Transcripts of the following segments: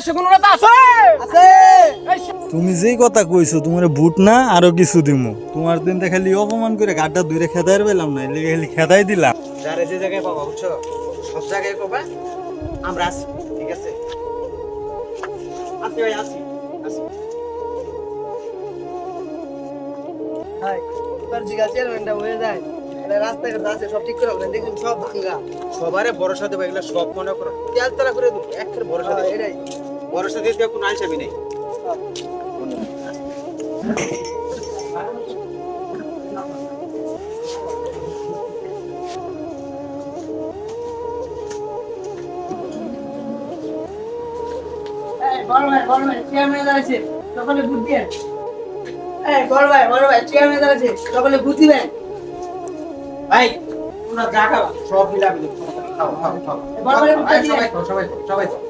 দেশে কোনো নেতা আছে। আছে। তুমি যেই কথা কইছো তোমার বুট না আরও কিছু দিমু। তোমার দিন খালি অপমান করে গাড্ডা ধরে খেদাই পেলাম না এলে খালি খেদাই দিলাম। যারে যে জায়গায় পাবা বুঝছ? সব জায়গায় পাবা। আমরা আছি ঠিক আছে? আসি ভাই আসি আসি হাই এবার জিগা চেয়ারম্যানটা হয়ে যায়। রাস্তাঘাট আছে সব ঠিক করে রাখবেন দেখুন সব ভাঙ্গা। সবারে ভরসা দেবো এগুলো সব মনে করো। তেল তারা করে দেবো একের ভরসা দেবো। এটাই। দিতে কোনো আলসাবি নেই। এই বড় ভাই বড় ভাই চেয়ারম্যান আছে সকলে বুদ্ধি দেন এই বড় ভাই বড় ভাই চেয়ারম্যান আছে সকলে বুদ্ধি দেন ভাই তোমরা যা খাবা সব মিলামিলি খাও খাও খাও সবাই খাও সবাই সবাই খাও।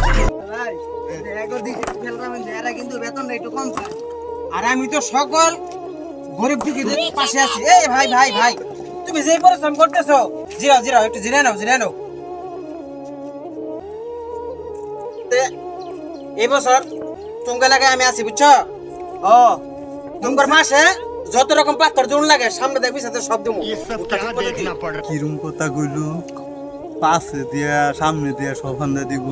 কিন্তু বেতনটা একটু কম পায় আর আমি তো সকল গরিব দিকে পাশে আছি। এই ভাই ভাই ভাই তুমি যে পরিশ্রম করতেছ জিরো জিরো একটু জিরে নাও জিরে নাও। এই বছর তোমাকে লাগে আমি আছি বুঝছ? ও তোমার হ্যাঁ যত রকম পাথর জোন লাগে সামনে দেখবি সাথে সব দেবো। কিরম কথা গুলো পাশে দিয়া সামনে দিয়া সফান্দা দিব।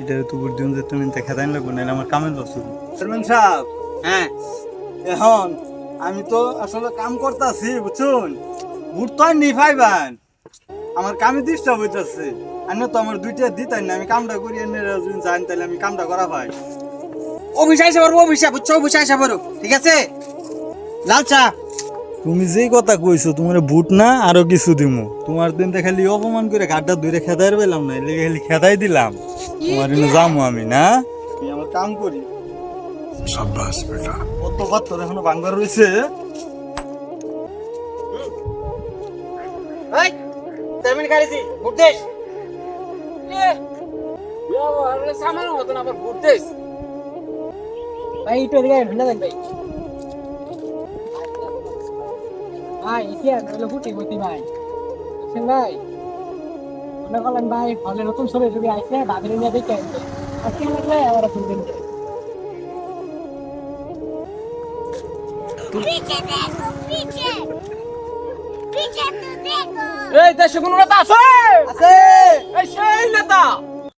এটা তো দিন যে তুমি তা খেদাই লাগবো নাহলে আমার কামে লস চেয়ারম্যান সাহেব হ্যাঁ এখন আমি তো আসলে কাম করতেছি বুঝছুন? বুট তো আর নেই পাইবান আমার কামে ডিস্টার্ব হইতেছে। আমি তো আমার দুইটা দিতাই না আমি কামটা করি এনে যদি জানি তাহলে আমি কামটা করা পাই অফিসে এসে পারব অফিসে বুঝছ? অফিসে এসে পারো ঠিক আছে? লাল চা। তুমি যেই কথা কইছো তোমার বুট না আরও কিছু দিমু। তোমার দিন দেখে খালি অপমান করে গাড়টা ধরে খেদাই পেলাম না এলে খালি খেদাই দিলাম। তোমার যাব আমি না? আমি আমার কাম করি। সাব্বাস বেটা। কত পাত্র এখনও বাংলা রয়েছে এই তেমন কারিছি বুট দেশ। সামান্য মতন আবার বুট ভাই একটু এদিকে ঢুন্ডা দেখ ভাই ভাই ইসিয়ান হলো হুটি গতি ভাই বুঝছেন ভাই মনে করলেন ভাই হলে নতুন ছবি ছবি আইসে বাজারে নিয়ে দেখে আসবে আর কেমন লাগলে আমার শুনবেন এই দেশে কোন নেতা আছে আছে এই সেই নেতা